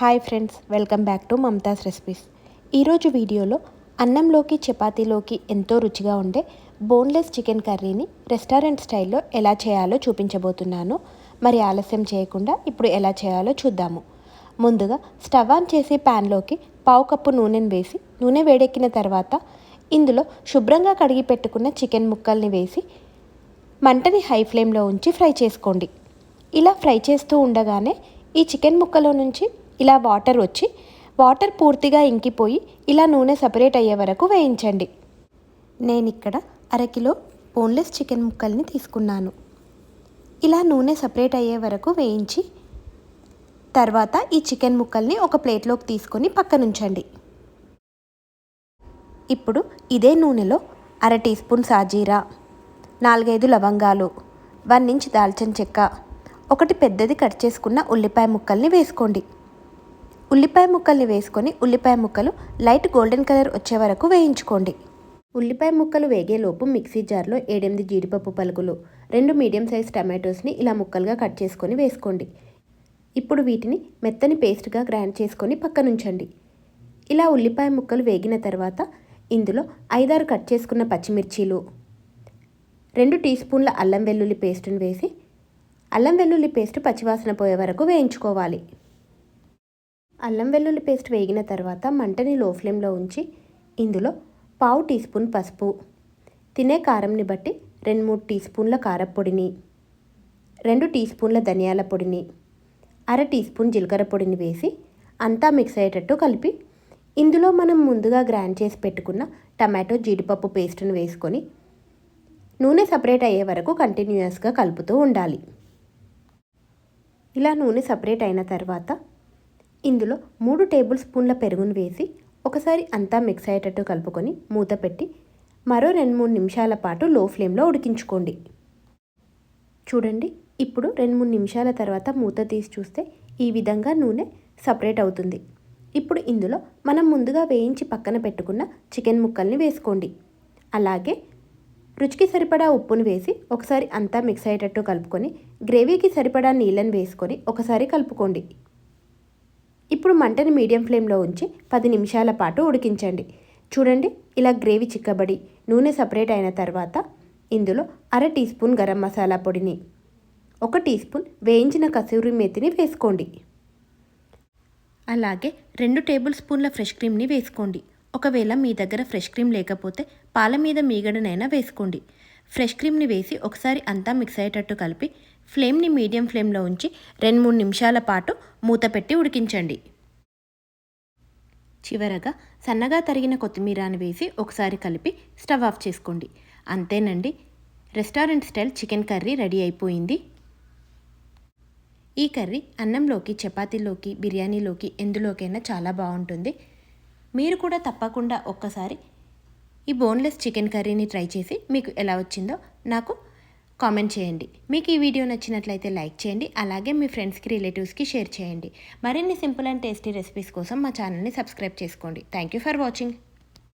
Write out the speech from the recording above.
Hi friends welcome back to Mamata's recipes. ఈరోజు వీడియోలో అన్నంలోకి చపాతీలోకి ఎంతో రుచిగా ఉండే బోన్లెస్ చికెన్ కర్రీని రెస్టారెంట్ స్టైల్లో ఎలా చేయాలో చూపించబోతున్నాను. మరి ఆలస్యం చేయకుండా ఇప్పుడు ఎలా చేయాలో చూద్దాము. ముందుగా స్టవ్ ఆన్ చేసి ప్యాన్లోకి పావు కప్పు నూనెను వేసి నూనె వేడెక్కిన తర్వాత ఇందులో శుభ్రంగా కడిగి పెట్టుకున్న చికెన్ ముక్కల్ని వేసి మంటని హై ఫ్లేమ్లో ఉంచి ఫ్రై చేసుకోండి. ఇలా ఫ్రై చేస్తూ ఉండగానే ఈ చికెన్ ముక్కలో నుంచి ఇలా వాటర్ వచ్చి వాటర్ పూర్తిగా ఇంకిపోయి ఇలా నూనె సపరేట్ అయ్యే వరకు వేయించండి. నేను ఇక్కడ అరకిలో బోన్లెస్ చికెన్ ముక్కల్ని తీసుకున్నాను. ఇలా నూనె సపరేట్ అయ్యే వరకు వేయించి తర్వాత ఈ చికెన్ ముక్కల్ని ఒక ప్లేట్లోకి తీసుకొని పక్కనుంచండి. ఇప్పుడు ఇదే నూనెలో అర టీ స్పూన్ సాజీరా నాలుగైదు లవంగాలు వన్ ఇంచ్ దాల్చిన చెక్క ఒకటి పెద్దది కట్ చేసుకున్న ఉల్లిపాయ ముక్కల్ని వేసుకోండి. ఉల్లిపాయ ముక్కల్ని వేసుకొని ఉల్లిపాయ ముక్కలు లైట్ గోల్డెన్ కలర్ వచ్చే వరకు వేయించుకోండి. ఉల్లిపాయ ముక్కలు వేగేలోపు మిక్సీ జార్లో ఏడెనిమిది జీడిపప్పు పలుకులు రెండు మీడియం సైజ్ టమాటోస్ని ఇలా ముక్కలుగా కట్ చేసుకొని వేసుకోండి. ఇప్పుడు వీటిని మెత్తని పేస్ట్గా గ్రైండ్ చేసుకొని పక్కనుంచండి ఇలా ఉల్లిపాయ ముక్కలు వేగిన తర్వాత ఇందులో ఐదారు కట్ చేసుకున్న పచ్చిమిర్చీలు రెండు టీ స్పూన్ల అల్లం వెల్లుల్లి పేస్ట్ని వేసి అల్లం వెల్లుల్లి పేస్ట్ పచ్చివాసన పోయే వరకు వేయించుకోవాలి. అల్లం వెల్లుల్లి పేస్ట్ వేగిన తర్వాత మంటని లో ఫ్లేమ్లో ఉంచి ఇందులో పావు టీ స్పూన్ పసుపు. తినే కారంని బట్టి రెండు మూడు టీ స్పూన్ల కారపొడిని రెండు టీ స్పూన్ల ధనియాల పొడిని అర టీ స్పూన్ జీలకర్ర పొడిని వేసి అంతా మిక్స్ అయ్యేటట్టు కలిపి ఇందులో మనం ముందుగా గ్రైండ్ చేసి పెట్టుకున్న టమాటో జీడిపప్పు పేస్ట్ను వేసుకొని నూనె సపరేట్ అయ్యే వరకు కంటిన్యూస్గా కలుపుతూ ఉండాలి. ఇలా నూనె సపరేట్ అయిన తర్వాత ఇందులో మూడు టేబుల్ స్పూన్ల పెరుగును వేసి ఒకసారి అంతా మిక్స్ అయ్యేటట్టు కలుపుకొని మూత పెట్టి మరో రెండు మూడు నిమిషాల పాటు లో ఫ్లేమ్లో ఉడికించుకోండి. చూడండి ఇప్పుడు రెండు మూడు నిమిషాల తర్వాత మూత తీసి చూస్తే ఈ విధంగా నూనె సపరేట్ అవుతుంది. ఇప్పుడు ఇందులో మనం ముందుగా వేయించి పక్కన పెట్టుకున్న చికెన్ ముక్కల్ని వేసుకోండి. అలాగే రుచికి సరిపడా ఉప్పును వేసి ఒకసారి అంతా మిక్స్ అయ్యేటట్టు కలుపుకొని గ్రేవీకి సరిపడా నీళ్ళని వేసుకొని ఒకసారి కలుపుకోండి. ఇప్పుడు మంటని మీడియం ఫ్లేమ్లో ఉంచి పది నిమిషాల పాటు ఉడికించండి. చూడండి ఇలా గ్రేవీ చిక్కబడి నూనె సపరేట్ అయిన తర్వాత ఇందులో అర టీ స్పూన్ గరం మసాలా పొడిని ఒక టీ స్పూన్ వేయించిన కసూరి మేతిని వేసుకోండి. అలాగే రెండు టేబుల్ స్పూన్ల ఫ్రెష్ క్రీమ్ని వేసుకోండి. ఒకవేళ మీ దగ్గర ఫ్రెష్ క్రీమ్ లేకపోతే పాల మీద మీగడనైనా వేసుకోండి. ఫ్రెష్ క్రీమ్ని వేసి ఒకసారి అంతా మిక్స్ అయ్యేటట్టు కలిపి ఫ్లేమ్ని మీడియం ఫ్లేమ్లో ఉంచి రెండు మూడు నిమిషాల పాటు మూత పెట్టి ఉడికించండి. చివరగా సన్నగా తరిగిన కొత్తిమీరని వేసి ఒకసారి కలిపి స్టవ్ ఆఫ్ చేసుకోండి. అంతేనండి restaurant style chicken curry ready అయిపోయింది. ఈ కర్రీ అన్నంలోకి చపాతీలోకి బిర్యానీలోకి ఎందులోకైనా చాలా బాగుంటుంది. మీరు కూడా తప్పకుండా ఒక్కసారి ఈ బోన్లెస్ చికెన్ కర్రీని ట్రై చేసి మీకు ఎలా వచ్చిందో నాకు కామెంట్ చేయండి. మీకు ఈ వీడియో నచ్చినట్లయితే లైక్ చేయండి అలాగే మీ ఫ్రెండ్స్కి రిలేటివ్స్కి షేర్ చేయండి. మరిన్ని సింపుల్ అండ్ టేస్టీ రెసిపీస్ కోసం మా ఛానల్ని సబ్స్క్రైబ్ చేసుకోండి. Thank you for watching.